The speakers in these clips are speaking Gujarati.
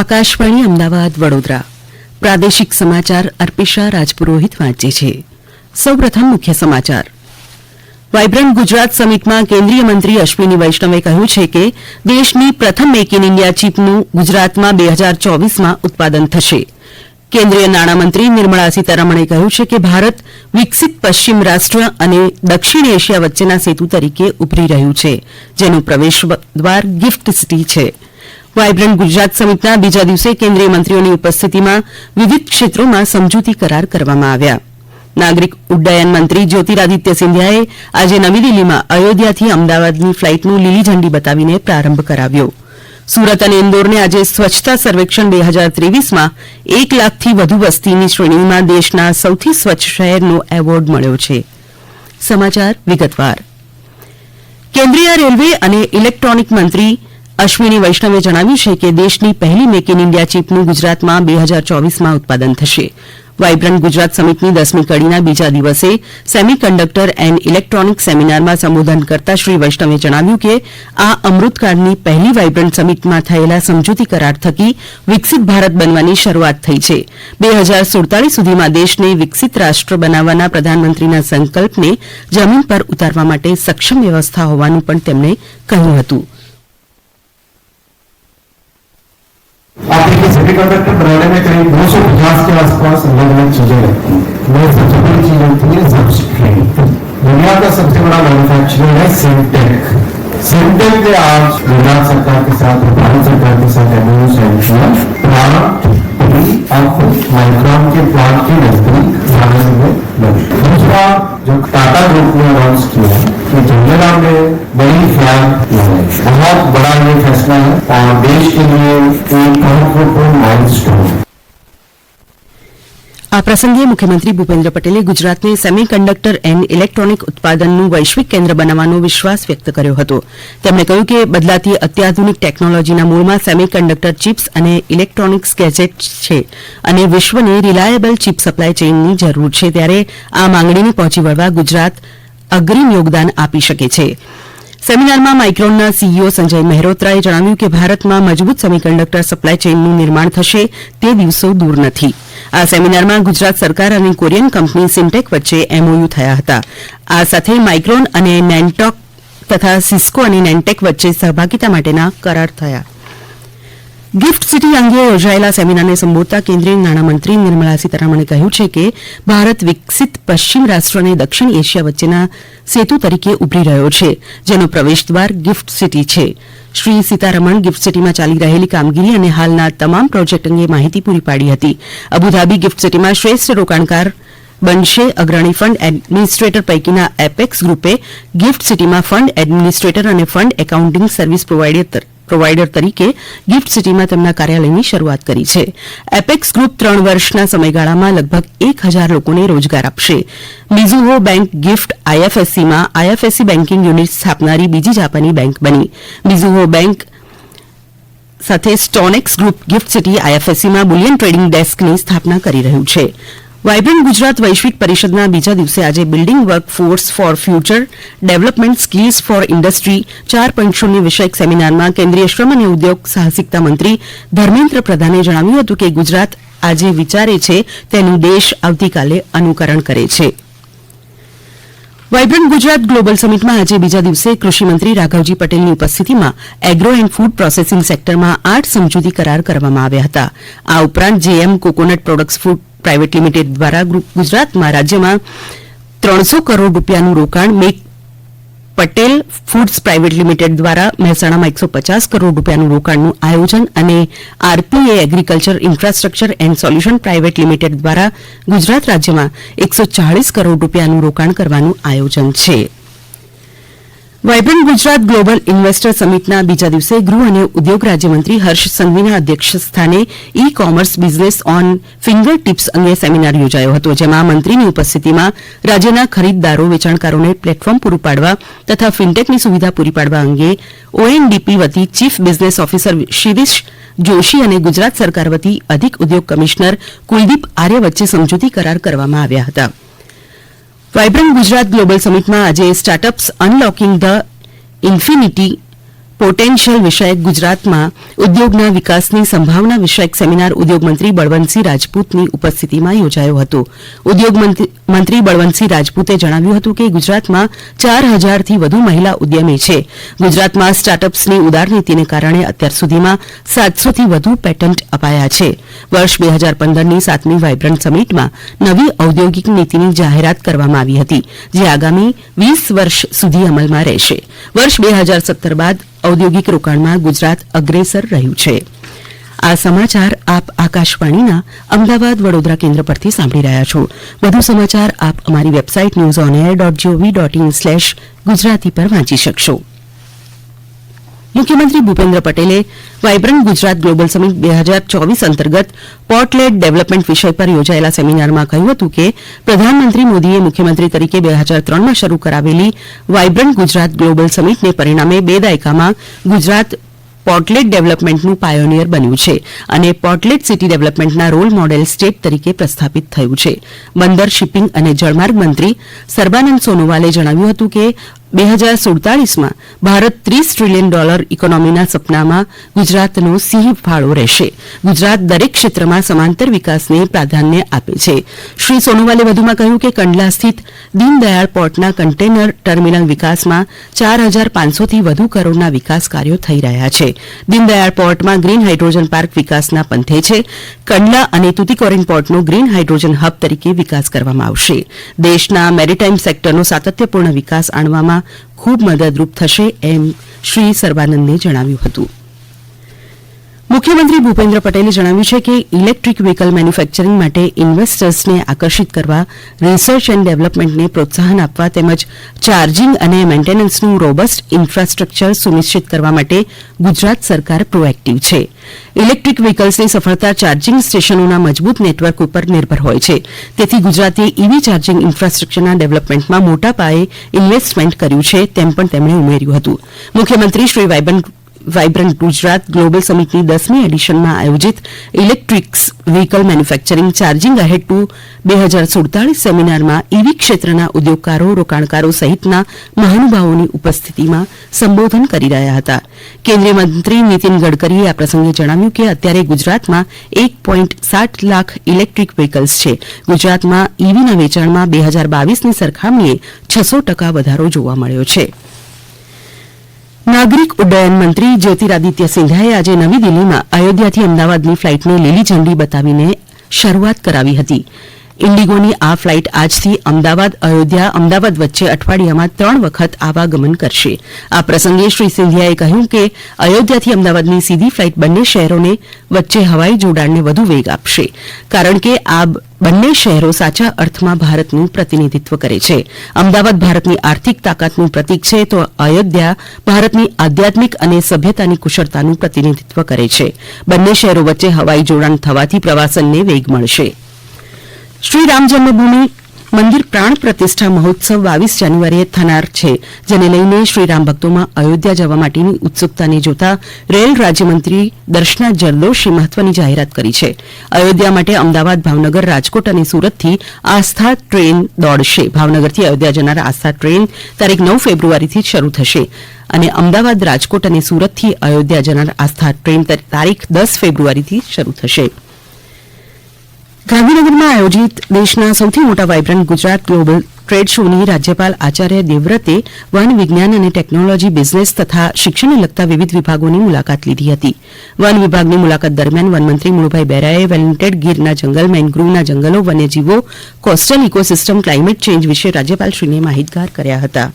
આકાશવાણી અમદાવાદ વડોદરા. પ્રાદેશિક સમાચાર અર્પિશા રાજપુરોહિત વાંચે છે. સૌપ્રથમ મુખ્ય સમાચાર. વાયબ્રન્ટ ગુજરાત સમિટમાં કેન્દ્રીય મંત્રી અશ્વિની વૈષ્ણવે કહ્યું છે કે દેશની પ્રથમ મેક ઇન ઇન્ડિયા ચીપનું ગુજરાતમાં બે હજાર ચોવીસમાં ઉત્પાદન થશે. કેન્દ્રીય નાણામંત્રી નિર્મળા સીતારમણે કહ્યું છે કે ભારત વિકસિત પશ્ચિમ રાષ્ટ્ર અને દક્ષિણ એશિયા વચ્ચેના સેતુ તરીકે ઉભરી રહ્યું છે, જેનું પ્રવેશ દ્વાર ગિફ્ટ સિટી છે. વાયબ્રન્ટ ગુજરાત સમિટના બીજા દિવસે કેન્દ્રીય મંત્રીઓની ઉપસ્થિતિમાં વિવિધ ક્ષેત્રોમાં સમજૂતી કરાર કરવામાં આવ્યા. નાગરિક ઉડ્ડયન મંત્રી જ્યોતિરાદિત્ય સિંધિયાએ આજે નવી દિલ્હીમાં અયોધ્યાથી અમદાવાદની ફ્લાઇટનું લીલી ઝંડી બતાવીને પ્રારંભ કરાવ્યો. સુરત અને ઇન્દોરને આજે સ્વચ્છતા સર્વેક્ષણ બે હજાર ત્રેવીસમાં એક લાખથી વધુ વસ્તીની શ્રેણીમાં દેશના સૌથી સ્વચ્છ શહેરનો એવોર્ડ મળ્યો છે. સમાચાર વિગતવાર. કેન્દ્રીય રેલવે અને ઇલેક્ટ્રોનિક મંત્રી અશ્વિની વૈષ્ણવે જણાવ્યું છે કે દેશની પહેલી મેક ઇન ઇન્ડિયા ચીપનું ગુજરાતમાં બે હજાર ચોવીસમાં ઉત્પાદન થશે. વાયબ્રન્ટ ગુજરાત સમિટની દસમી કડીના બીજા દિવસે સેમિકન્ડક્ટર એન્ડ ઇલેક્ટ્રોનિક સેમિનારમાં સંબોધન કરતા શ્રી વૈષ્ણવે જણાવ્યું કે આ અમૃતકાળની પહેલી વાયબ્રન્ટ સમિટમાં થયેલા સમજૂતી કરાર થકી વિકસિત ભારત બનવાની શરૂઆત થઈ છે. બે હજાર સુડતાલીસ સુધીમાં દેશને વિકસિત રાષ્ટ્ર બનાવવાના પ્રધાનમંત્રીના સંકલ્પને જમીન પર ઉતારવા માટે સક્ષમ વ્યવસ્થા હોવાનું પણ તેમણે કહ્યું હતું. आप देखिए सेमीकंडक्टर बनाने में करीब 250 के आसपास अलग अलग चीज़ें लगती हैं सबसे बड़ी चीज़ होती है सब्सट्रेट दुनिया का सबसे बड़ा मैन्युफैक्चरर है सिमटेक सिमटेक ने आज गुजरात सरकार के साथ और भारत सरकार के साथ एमओयू साइन किया। प्लांट माइक्रॉन के प्लांट के नज़दीक जाने में दूसरा जो टाटा ग्रुप ने अनाउंस किया है कि झंडेरा में बड़ी फ्लैग लगाई बहुत बड़ा ये फैसला है और देश के लिए एक महत्वपूर्ण माइलस्टोन है આ પ્રસંગે મુખ્યમંત્રી ભૂપેન્દ્ર પટેલે ગુજરાતને સેમી કન્ડક્ટર એન્ડ ઇલેક્ટ્રોનિક ઉત્પાદનનું વૈશ્વિક કેન્દ્ર બનાવવાનો વિશ્વાસ વ્યક્ત કર્યો હતો તેમણે કહ્યું કે બદલાતી અત્યાધુનિક ટેકનોલોજીના મૂળમાં સેમી કન્ડક્ટર ચિપ્સ અને ઇલેક્ટ્રોનિક્સ ગેજેટ્સ છે અને વિશ્વને રિલાયબલ ચિપ સપ્લાય ચેઇનની જરૂર છે ત્યારે આ માંગણીને પહોંચી વળવા ગુજરાત અગ્રીમ યોગદાન આપી શકે છે. સેમિનારમાં માઇક્રોનના સીઈઓ સંજય મહેરોત્રાએ જણાવ્યું કે ભારતમાં મજબૂત સેમિકન્ડક્ટર સપ્લાય ચેઇનનું નિર્માણ થશે તે દિવસો દૂર નથી. આ સેમિનારમાં ગુજરાત સરકાર અને કોરિયન કંપની સિન્ટેક વચ્ચે એમઓયુ થયા હતા. આ સાથે માઇક્રોન અને નેન્ટોક તથા સિસ્કો અને નેન્ટેક વચ્ચે સહભાગીતા માટેના કરાર થયા. ગિફ્ટ સિટી અંગે યોજાયેલા સેમિનારને સંબોધતા કેન્દ્રીય નાણામંત્રી નિર્મળા સીતારમણે કહ્યું છે કે ભારત વિકસિત પશ્ચિમ રાષ્ટ્ર અને દક્ષિણ એશિયા વચ્ચેના સેતુ તરીકે ઉભરી રહ્યો છે, જેનો પ્રવેશદ્વાર ગિફ્ટ સિટી છે. શ્રી સીતારમણ ગિફ્ટ સિટીમાં ચાલી રહેલી કામગીરી અને હાલના તમામ પ્રોજેક્ટ અંગે માહિતી પૂરી પાડી હતી. અબુધાબી ગિફ્ટ સિટીમાં શ્રેષ્ઠ રોકાણકાર બનશે અગ્રણી ફંડ એડમિનિસ્ટ્રેટર પૈકીના એપેક્સ ગ્રુપે ગિફ્ટ સિટીમાં ફંડ એડમિનિસ્ટ્રેટર અને fund accounting service provider provider તરીકે ગિફ્ટ સિટીમાં તેમના કાર્યાલયની શરૂઆત કરી છે. એપેક્સ ગ્રુપ ત્રણ વર્ષના સમયગાળામાં લગભગ એક હજાર લોકોને રોજગાર આપશે. મિઝુહો બેંક ગિફ્ટ આઈએફએસસીમાં આઈએફએસસી બેન્કિંગ યુનિટ સ્થાપનારી બીજી જાપાની બેંક બની. મિઝુહો બેંક સાથે સ્ટોનેક્સ ગ્રુપ ગિફ્ટ સિટી આઈએફએસસીમાં બુલિયન ટ્રેડિંગ ડેસ્કની સ્થાપના કરી રહ્યું છે. વાયબ્રન્ટ ગુજરાત વૈશ્વિક પરિષદના બીજા દિવસે આજે building work force for future, development skills for industry, ચાર પોઈન્ટ શૂન્ય વિષયક સેમિનારમાં કેન્દ્રીય શ્રમ અને ઉદ્યોગ સાહસિકતા મંત્રી ધર્મેન્દ્ર પ્રધાને જણાવ્યું હતું કે ગુજરાત આજે વિચારે છે તેનું દેશ આવતીકાલે અનુકરણ કરે છે. વાયબ્રન્ટ ગુજરાત ગ્લોબલ સમિટમાં આજે બીજા દિવસે કૃષિમંત્રી રાઘવજી પટેલની ઉપસ્થિતિમાં એગ્રો એન્ડ ફૂડ પ્રોસેસિંગ સેક્ટરમાં આઠ સમજૂતી કરાર કરવામાં આવ્યા હતા. આ ઉપરાંત JM coconut products food private limited દ્વારા ગુજરાતમાં રાજ્યમાં ત્રણસો કરોડ રૂપિયાનું રોકાણ make Patel foods private limited દ્વારા મહેસાણામાં એકસો પચાસ કરોડ રૂપિયાનું રોકાણનું આયોજન અને RPA agriculture infrastructure and solution private limited દ્વારા ગુજરાત રાજ્યમાં એકસો ચાળીસ કરોડ રૂપિયાનું રોકાણ કરવાનું આયોજન છે. વાયબ્રન્ટ ગુજરાત ગ્લોબલ ઇન્વેસ્ટર સમિટના બીજા દિવસે ગૃહ અને ઉદ્યોગ રાજ્યમંત્રી હર્ષ સંઘવીના અધ્યક્ષ સ્થાને e commerce business on finger tips અંગે સેમિનાર યોજાયો હતો, જેમાં મંત્રીની ઉપસ્થિતિમાં રાજ્યના ખરીદદારો, વેચાણકારોને પ્લેટફોર્મ પૂરું પાડવા તથા ફિન્ટેકની સુવિધા પૂરી પાડવા અંગે ઓએનડીપી વતી chief business officer Shirish Joshi અને ગુજરાત સરકાર વતી અધિક ઉદ્યોગ કમિશનર કુલદીપ આર્ય વચ્ચે સમજૂતી કરાર કરવામાં આવ્યા હતા. વાયબ્રન્ટ ગુજરાત ગ્લોબલ સમિટમાં આજે startups unlocking the infinity potential વિષયક ગુજરાતમાં ઉદ્યોગના વિકાસની સંભાવના વિષયક સેમિનાર ઉદ્યોગમંત્રી બળવંતસિંહ રાજપૂતની ઉપસ્થિતિમાં યોજાયો હતો. ઉદ્યોગ મંત્રી- બળવંતસિંહ રાજપૂતે જણાવ્યું હતું કે ગુજરાતમાં ચાર હજારથી વધુ મહિલા ઉદ્યમી છે. ગુજરાતમાં સ્ટાર્ટઅપ્સની ઉદાર નીતિને કારણે અત્યાર સુધીમાં સાતસોથી વધુ પેટન્ટ અપાયા છે. વર્ષ બે હજાર પંદરની સાતમી વાયબ્રન્ટ સમિટમાં નવી ઔદ્યોગિક નીતિની જાહેરાત કરવામાં આવી હતી, જે આગામી વીસ વર્ષ સુધી અમલમાં રહેશે. વર્ષ બે હજાર સત્તર બાદ ઔદ્યોગિક રોકાણમાં ગુજરાત અગ્રેસર રહ્યું છે. આ સમાચાર આપ આકાશવાણીના અમદાવાદ વડોદરા કેન્દ્ર પરથી સાંભળી રહ્યા છો. વધુ સમાચાર આપ અમારી website news on air dot GOV dot in slash Gujarati પર વાંચી શકશો. મુખ્યમંત્રી ભૂપેન્દ્ર પટેલે વાયબ્રન્ટ ગુજરાત ગ્લોબલ સમિટ બે હજાર ચોવીસ અંતર્ગત પોર્ટલેટ ડેવલપમેન્ટ વિષય પર યોજાયેલા સેમિનારમાં કહ્યું હતું કે પ્રધાનમંત્રી મોદીએ મુખ્યમંત્રી તરીકે બે હજાર ત્રણમાં શરૂ કરાવેલી વાયબ્રન્ટ ગુજરાત ગ્લોબલ સમિટને પરિણામે બે દાયકામાં ગુજરાત પોર્ટલેટ ડેવલપમેન્ટનું પાયોનિયર બન્યું છે અને પોર્ટલેટ સિટી ડેવલપમેન્ટના રોલ મોડેલ સ્ટેટ તરીકે પ્રસ્થાપિત થયું છે. બંદર શિપિંગ અને જળમાર્ગ મંત્રી સર્બાનંદ સોનોવાલે જણાવ્યું હતું કે બે હજાર સુડતાલીસમાં ભારત ત્રીસ ટ્રિલિયન ડોલર ઇકોનોમીના સપનામાં ગુજરાતનો સિંહ ફાળો રહેશે. ગુજરાત દરેક ક્ષેત્રમાં સમાંતર વિકાસને પ્રાધાન્ય આપે છે. શ્રી સોનોવાલે વધુમાં કહ્યું કે કંડલા સ્થિત દીનદયાળ પોર્ટના કન્ટેનર ટર્મિનલ વિકાસમાં ચાર હજાર પાંચસોથી વધુ કરોડના વિકાસ કાર્યો થઈ રહ્યા છે. દીનદયાળ પોર્ટમાં ગ્રીન હાઇડ્રોજન પાર્ક વિકાસના પંથે છે. કંડલા અને તુતીકોરીન પોર્ટનો ગ્રીન હાઇડ્રોજન હબ તરીકે વિકાસ કરવામાં આવશે. દેશના મેરીટાઇમ સેક્ટરનો સાતત્યપૂર્ણ વિકાસ આણવામાં ખૂબ મદદરૂપ થશે એમ શ્રી સર્વાનંદે જણાવ્યું હતું. મુખ્યમંત્રી ભૂપેન્દ્ર પટેલે જણાવ્યું છે કે ઇલેક્ટ્રિક વ્હીકલ મેન્યુફેક્ચરિંગ માટે ઇન્વેસ્ટર્સને આકર્ષિત કરવા, રિસર્ચ એન્ડ ડેવલપમેન્ટને પ્રોત્સાહન આપવા તેમજ ચાર્જિંગ અને મેન્ટેનન્સનું રોબસ્ટ ઇન્ફ્રાસ્ટ્રક્ચર સુનિશ્ચિત કરવા માટે ગુજરાત સરકાર પ્રોએક્ટિવ છે. ઇલેક્ટ્રિક વ્હીકલ્સની સફળતા ચાર્જિંગ સ્ટેશનોના મજબૂત નેટવર્ક ઉપર નિર્ભર હોય છે. તેથી ગુજરાતે ઇવી ચાર્જિંગ ઇન્ફ્રાસ્ટ્રક્ચરના ડેવલપમેન્ટમાં મોટા પાયે ઇન્વેસ્ટમેન્ટ કર્યું છે તેમ પણ તેમણે ઉમેર્યું હતું. મુખ્યમંત્રી Shri vibrant vibrant Gujarat global સમિટની દસમી એડિશનમાં આયોજિત electrics vehicle manufacturing charging ahead to બે હજાર સુડતાલીસ સેમિનારમાં ઇવી ક્ષેત્રના ઉદ્યોગકારો, રોકાણકારો સહિતના મહાનુભાવોની ઉપસ્થિતિમાં સંબોધન કરી રહ્યા હતા. કેન્દ્રીય મંત્રી નીતિન ગડકરીએ આ પ્રસંગે જણાવ્યું કે અત્યારે ગુજરાતમાં એક પોઈન્ટ સાત લાખ ઇલેક્ટ્રિક વ્હીકલ્સ છે. ગુજરાતમાં ઇવીના વેચાણમાં બે હજાર બાવીસની સરખામણીએ છસો ટકા વધારો જોવા મળ્યો છે. નાગરિક ઉડ્ડયન મંત્રી જ્યોતિરાદિત્ય સિંધિયાએ આજે નવી દિલ્હીમાં અયોધ્યાથી અમદાવાદની ફ્લાઇટને લીલી ઝંડી બતાવીને શરૂઆત કરાવી હતી. ઇન્ડિગોની આ ફ્લાઇટ આજથી અમદાવાદ, અયોધ્યા, અમદાવાદ વચ્ચે અઠવાડિયામાં ત્રણ વખત આવાગમન કરશે. આ પ્રસંગે શ્રી સિંધિયાએ કહ્યું કે, અયોધ્યાથી અમદાવાદની સીધી ફ્લાઇટ બંને શહેરોને વચ્ચે હવાઈ જોડાણને વધુ વેગ આપશે. કારણ કે આ બંને શહેરો સાચા અર્થમાં ભારતનું પ્રતિનિધિત્વ કરે છે. અમદાવાદ ભારતની આર્થિક તાકાતનું પ્રતીક છે તો અયોધ્યા ભારતની આધ્યાત્મિક અને સભ્યતાની કુશળતાનું પ્રતિનિધિત્વ કરે છે. બંને શહેરો વચ્ચે હવાઈ જોડાણ થવાથી પ્રવાસનને વેગ મળશે. શ્રી રામ જન્મભૂમિ મંદિર પ્રાણ પ્રતિષ્ઠા મહોત્સવ બાવીસ જાન્યુઆરીએ થનાર છે, જેને લઈને શ્રીરામ ભક્તોમાં અયોધ્યા જવા માટેની ઉત્સુકતાને જોતા રેલ રાજ્યમંત્રી દર્શના જરદોશી મહત્વની જાહેરાત કરી છે. અયોધ્યા માટે અમદાવાદ, ભાવનગર, રાજકોટ અને સુરતથી આસ્થા ટ્રેન દોડશે. ભાવનગરથી અયોધ્યા જનાર આસ્થા ટ્રેન તારીખ નવ ફેબ્રુઆરીથી શરૂ થશે અને અમદાવાદ, રાજકોટ અને સુરતથી અયોધ્યા જનાર આસ્થા ટ્રેન તારીખ દસ ફેબ્રુઆરીથી શરૂ થશે. ગાંધીનગરમાં આયોજિત દેશના સૌથી મોટા વાયબ્રન્ટ ગુજરાત ગ્લોબલ ટ્રેડ શોની રાજ્યપાલ આચાર્ય દેવવ્રતે વન વિજ્ઞાન અને ટેકનોલોજી બિઝનેસ તથા શિક્ષણને લગતા વિવિધ વિભાગોની મુલાકાત લીધી હતી. વન વિભાગની મુલાકાત દરમિયાન વનમંત્રી મુળુભાઈ બેરાએ વેલેન્ટેડ ગીરના જંગલ, મેનગ્રુવના જંગલો, વન્યજીવો કોસ્ટલ ઇકોસિસ્ટમ ક્લાઇમેટ ચેન્જ વિશે રાજ્યપાલશ્રીને માહિતગાર કર્યા હતા.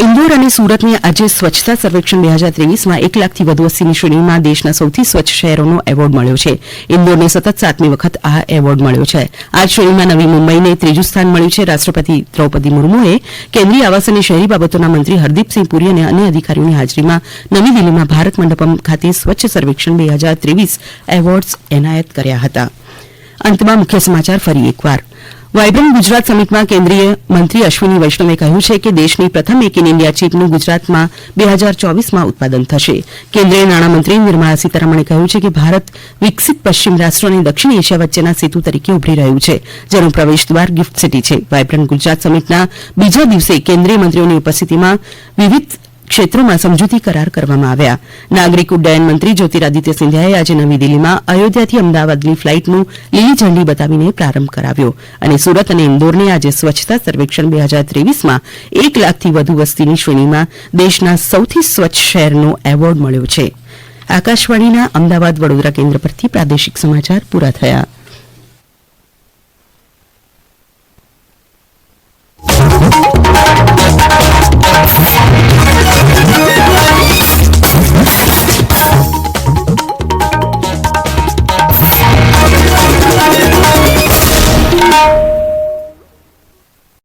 ઇન્દોર અને સુરતને આજે સ્વચ્છતા સર્વેક્ષણ બે હજાર ત્રેવીસમાં એક લાખથી વધુ અસીની શ્રેણીમાં દેશના સૌથી સ્વચ્છ શહેરોનો એવોર્ડ મળ્યો છે. ઇન્દોરને સતત સાતમી વખત આ એવોર્ડ મળ્યો છે. આ શ્રેણીમાં નવી મુંબઈને ત્રીજું સ્થાન મળ્યું છે. રાષ્ટ્રપતિ દ્રૌપદી મુર્મુએ કેન્દ્રીય આવાસ અને શહેરી બાબતોના મંત્રી હરદીપસિંહ પુરી અને અન્ય અધિકારીઓની હાજરીમાં નવી દિલ્હીમાં ભારત મંડપમ ખાતે સ્વચ્છ સર્વેક્ષણ બે હજાર ત્રેવીસ એવોર્ડ્સ એનાયત કર્યા હતા. અંતમાં મુખ્ય સમાચાર ફરી એકવાર. વાયબ્રન્ટ ગુજરાત સમિટમાં કેન્દ્રીય મંત્રી અશ્વિની વૈષ્ણવે કહ્યું છે કે દેશની પ્રથમ મેક ઇન ઇન્ડિયા ચીપનું ગુજરાતમાં બે હજાર ચોવીસમાં ઉત્પાદન થશે. કેન્દ્રીય નાણામંત્રી નિર્મળા સીતારમણે કહ્યું છે કે ભારત વિકસિત પશ્ચિમ રાષ્ટ્રો અને દક્ષિણ એશિયા વચ્ચેના સેતુ તરીકે ઉભરી રહ્યું છે, જેનો પ્રવેશદ્વાર ગિફ્ટ સિટી છે. વાયબ્રન્ટ ગુજરાત સમિટના બીજા દિવસે કેન્દ્રીય મંત્રીઓની ઉપસ્થિતિમાં વિવિધ ક્ષેત્રોમાં સમજૂતી કરાર કરવામાં આવ્યા. નાગરિક ઉડ્ડયન મંત્રી જ્યોતિરાદિત્ય સિંધિયાએ આજે નવી દિલ્હીમાં અયોધ્યાથી અમદાવાદની ફ્લાઇટનો લીલી ઝંડી બતાવીને પ્રારંભ કરાવ્યો અને સુરત અને ઇન્દોરને આજે સ્વચ્છતા સર્વેક્ષણ બે હજાર ત્રેવીસમાં એક લાખથી વધુ વસ્તીની શ્રેણીમાં દેશના સૌથી સ્વચ્છ શહેરનો એવોર્ડ મળ્યો છે. આકાશવાણીના અમદાવાદ વડોદરા કેન્દ્ર પરથી પ્રાદેશિક સમાચાર પૂરા થયા.